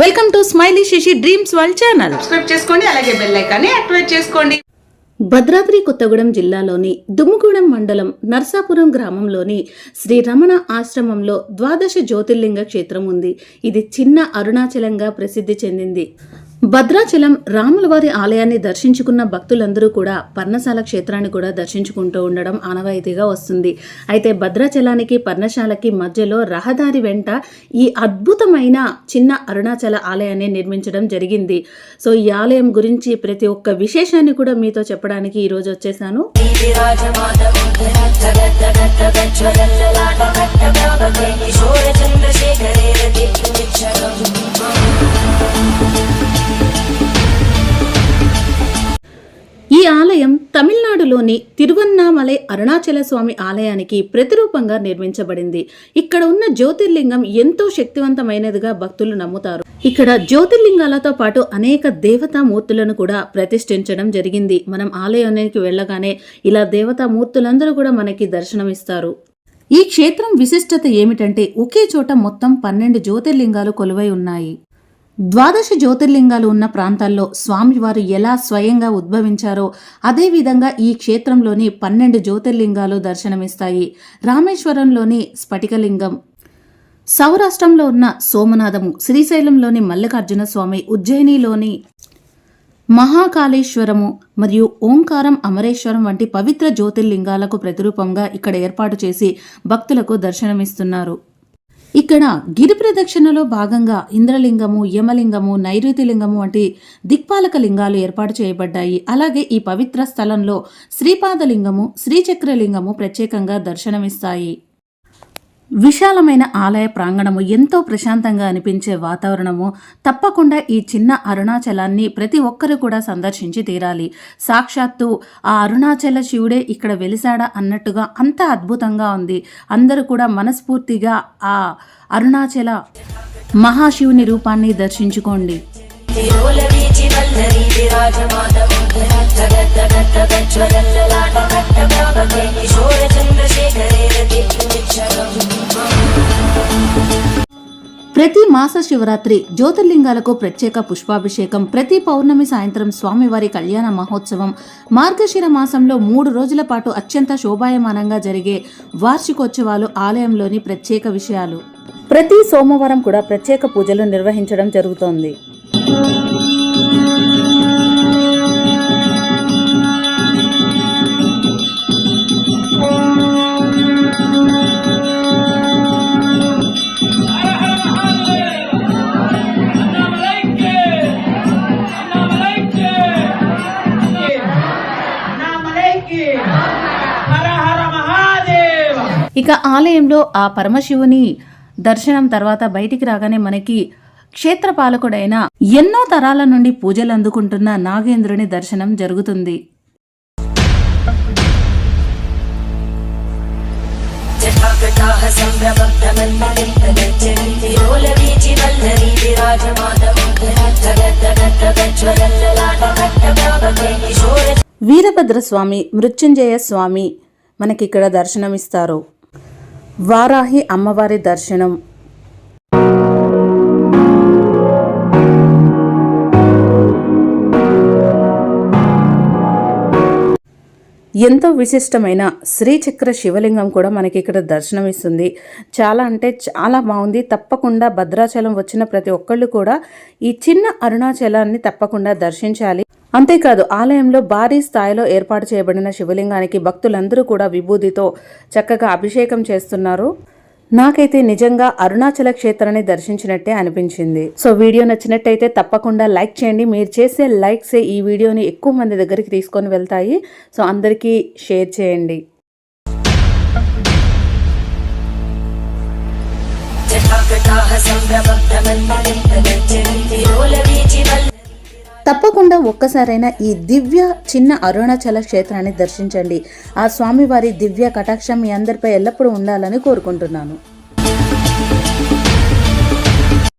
Welcome to smiley Sasi dreams world channel. Subscribe చేసుకోండి అలాగే bell ఐకాన్ని యాక్టివేట్ చేసుకోండి. భద్రాద్రి కొత్తగూడెం జిల్లాలోని దుమ్ముగూడెం మండలం నర్సాపురం గ్రామంలోని శ్రీ రమణ ఆశ్రమంలో ద్వాదశ జ్యోతిర్లింగ క్షేత్రం ఉంది. ఇది చిన్న అరుణాచలంగా ప్రసిద్ధి చెందింది. భద్రాచలం రాములవారి ఆలయాన్ని దర్శించుకున్న భక్తులందరూ కూడా పర్ణశాల క్షేత్రాన్ని కూడా దర్శించుకుంటూ ఉండడం ఆనవాయితీగా వస్తుంది అయితే భద్రాచలానికి పర్ణశాలకి మధ్యలో రహదారి వెంట ఈ అద్భుతమైన చిన్న అరుణాచల ఆలయాన్ని నిర్మించడం జరిగింది సో ఈ ఆలయం గురించి ప్రతి ఒక్క విశేషాన్ని కూడా మీతో చెప్పడానికి ఈరోజు వచ్చేసాను ఆలయం తమిళనాడులోని తిరువన్నామలై అరుణాచల స్వామి ఆలయానికి ప్రతిరూపంగా నిర్మించబడింది. ఇక్కడ ఉన్న జ్యోతిర్లింగం ఎంతో శక్తివంతమైనదిగా భక్తులు నమ్ముతారు. ఇక్కడ జ్యోతిర్లింగాలతో పాటు అనేక దేవతా మూర్తులను కూడా ప్రతిష్ఠించడం జరిగింది. మనం ఆలయానికి వెళ్ళగానే ఇలా దేవతా మూర్తులందరూ కూడా మనకి దర్శనమిస్తారు. ఈ క్షేత్రం విశిష్టత ఏమిటంటే ఒకే చోట మొత్తం పన్నెండు జ్యోతిర్లింగాలు కొలువై ఉన్నాయి. ద్వాదశ జ్యోతిర్లింగాలు ఉన్న ప్రాంతాల్లో స్వామివారు ఎలా స్వయంగా ఉద్భవించారో అదేవిధంగా ఈ క్షేత్రంలోని పన్నెండు జ్యోతిర్లింగాలు దర్శనమిస్తాయి. రామేశ్వరంలోని స్ఫటికలింగం సౌరాష్ట్రంలో ఉన్న సోమనాథము శ్రీశైలంలోని మల్లికార్జున స్వామి ఉజ్జయినిలోని మహాకాళేశ్వరము మరియు ఓంకారం అమరేశ్వరం వంటి పవిత్ర జ్యోతిర్లింగాలకు ప్రతిరూపంగా ఇక్కడ ఏర్పాటు చేసి భక్తులకు దర్శనమిస్తున్నారు. ఇక్కడ గిరి ప్రదక్షిణలో భాగంగా ఇంద్రలింగము యమలింగము నైరుతి లింగము వంటి దిక్పాలక లింగాలు ఏర్పాటు చేయబడ్డాయి. అలాగే ఈ పవిత్ర స్థలంలో శ్రీపాదలింగము శ్రీచక్రలింగము ప్రత్యేకంగా దర్శనమిస్తాయి. విశాలమైన ఆలయ ప్రాంగణము ఎంతో ప్రశాంతంగా అనిపించే వాతావరణము తప్పకుండా ఈ చిన్న అరుణాచలాన్ని ప్రతి ఒక్కరు కూడా సందర్శించి తీరాలి. సాక్షాత్తు ఆ అరుణాచల శివుడే ఇక్కడ వెలిసాడా అన్నట్టుగా అంత అద్భుతంగా ఉంది. అందరూ కూడా మనస్ఫూర్తిగా ఆ అరుణాచల మహాశివుని రూపాన్ని దర్శించుకోండి. ప్రతి మాస శివరాత్రి జ్యోతిర్లింగాలకు ప్రత్యేక పుష్పాభిషేకం ప్రతి పౌర్ణమి సాయంత్రం స్వామివారి కళ్యాణ మహోత్సవం. మార్గశిర మాసంలో మూడు రోజుల పాటు అత్యంత శోభాయమానంగా జరిగే వార్షికోత్సవాలు ఆలయంలోని ప్రత్యేక విషయాలు. ప్రతి సోమవారం కూడా ప్రత్యేక పూజలు నిర్వహించడం జరుగుతోంది. ఇక ఆలయంలో ఆ పరమశివుని దర్శనం తర్వాత బయటికి రాగానే మనకి క్షేత్రపాలకుడైన ఎన్నో తరాల నుండి పూజలు అందుకుంటున్న నాగేంద్రుని దర్శనం జరుగుతుంది. వీరభద్ర స్వామి మృత్యుంజయ స్వామి మనకిక్కడ దర్శనమిస్తారు. వారాహి అమ్మవారి దర్శనం. ఎంతో విశిష్టమైన శ్రీచక్ర శివలింగం కూడా మనకి ఇక్కడ దర్శనమిస్తుంది. చాలా అంటే చాలా బాగుంది. తప్పకుండా భద్రాచలం వచ్చిన ప్రతి ఒక్కళ్ళు కూడా ఈ చిన్న అరుణాచలాన్ని తప్పకుండా దర్శించాలి. అంతేకాదు ఆలయంలో భారీ స్థాయిలో ఏర్పాటు చేయబడిన శివలింగానికి భక్తులందరూ కూడా విభూతితో చక్కగా అభిషేకం చేస్తున్నారు. నాకైతే నిజంగా అరుణాచల క్షేత్రాన్ని దర్శించినట్టే అనిపించింది. సో వీడియో నచ్చినట్టయితే తప్పకుండా లైక్ చేయండి. మీరు చేసే లైక్సే ఈ వీడియోని ఎక్కువ మంది దగ్గరికి తీసుకొని వెళ్తాయి. సో అందరికీ షేర్ చేయండి. తప్పకుండా ఒక్కసారైనా ఈ దివ్య చిన్న అరుణాచల క్షేత్రాన్ని దర్శించండి. ఆ స్వామివారి దివ్య కటాక్షం మీ అందరిపై ఎల్లప్పుడూ ఉండాలని కోరుకుంటున్నాను.